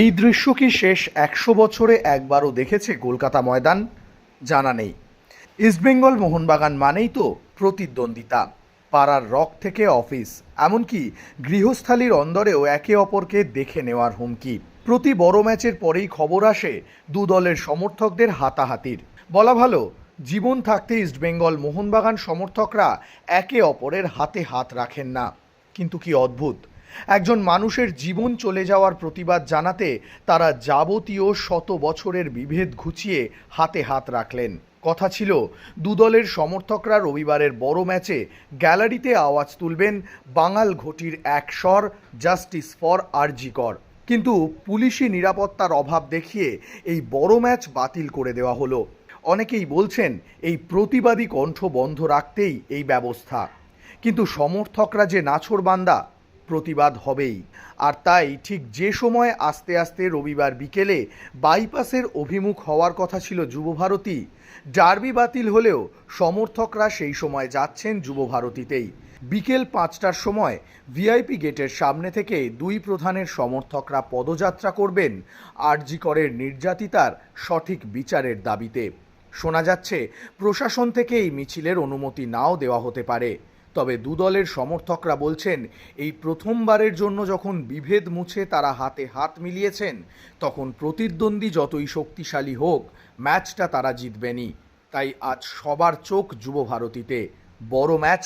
এই দৃশ্য কি শেষ একশো বছরে একবারও দেখেছে কলকাতা ময়দান? জানা নেই। ইস্টবেঙ্গল মোহনবাগান মানেই তো প্রতিদ্বন্দ্বিতা। পাড়ার রক থেকে অফিস, এমনকি গৃহস্থালির অন্দরেও একে অপরকে দেখে নেওয়ার হুমকি। প্রতি বড় ম্যাচের পরেই খবর আসে দু দলের সমর্থকদের হাতাহাতির। বলা ভালো, জীবন থাকতে ইস্টবেঙ্গল মোহনবাগান সমর্থকরা একে অপরের হাতে হাত রাখেন না। কিন্তু কি অদ্ভুত! একজন মানুষের জীবন চলে যাওয়ার প্রতিবাদ জানাতে তারা যাবতীয় শত বছরের বিভেদ ঘুচিয়ে হাতে হাত রাখলেন। কথা ছিল, দুদলের সমর্থকরা রবিবারের বড় ম্যাচে গ্যালারিতে আওয়াজ তুলবেন বাঙাল ঘটির এক স্বর, জাস্টিস ফর আরজিকর কিন্তু পুলিশি নিরাপত্তার অভাব দেখিয়ে এই বড় ম্যাচ বাতিল করে দেওয়া হলো। অনেকেই বলছেন, এই প্রতিবাদী কণ্ঠ বন্ধ রাখতেই এই ব্যবস্থা। কিন্তু সমর্থকরা যে নাছোড়বান্দা প্রতিবাদ হবেই। আর তাই ঠিক যে সময় আস্তে আস্তে রবিবার বিকেলে বাইপাসের অভিমুখ হওয়ার কথা ছিল যুবভারতী, ডার্বি বাতিল হলেও সমর্থকরা সেই সময় যাচ্ছেন যুবভারতীতেই। বিকেল পাঁচটার সময় ভিআইপি গেটের সামনে থেকে দুই প্রধানের সমর্থকরা পদযাত্রা করবেন আরজি করের নির্যাতিতার সঠিক বিচারের দাবিতে। শোনা যাচ্ছে, প্রশাসন থেকে এই মিছিলের অনুমতি নাও দেওয়া হতে পারে। তবে দুদলের সমর্থকরা বলছেন, এই প্রথমবারের জন্য যখন বিভেদ মুছে তারা হাতে হাত মিলিয়েছেন, তখন প্রতিদ্বন্দ্বী যতই শক্তিশালী হোক, ম্যাচটা তারা জিতবেনি তাই আজ সবার চোখ যুব ভারতীতে বড় ম্যাচ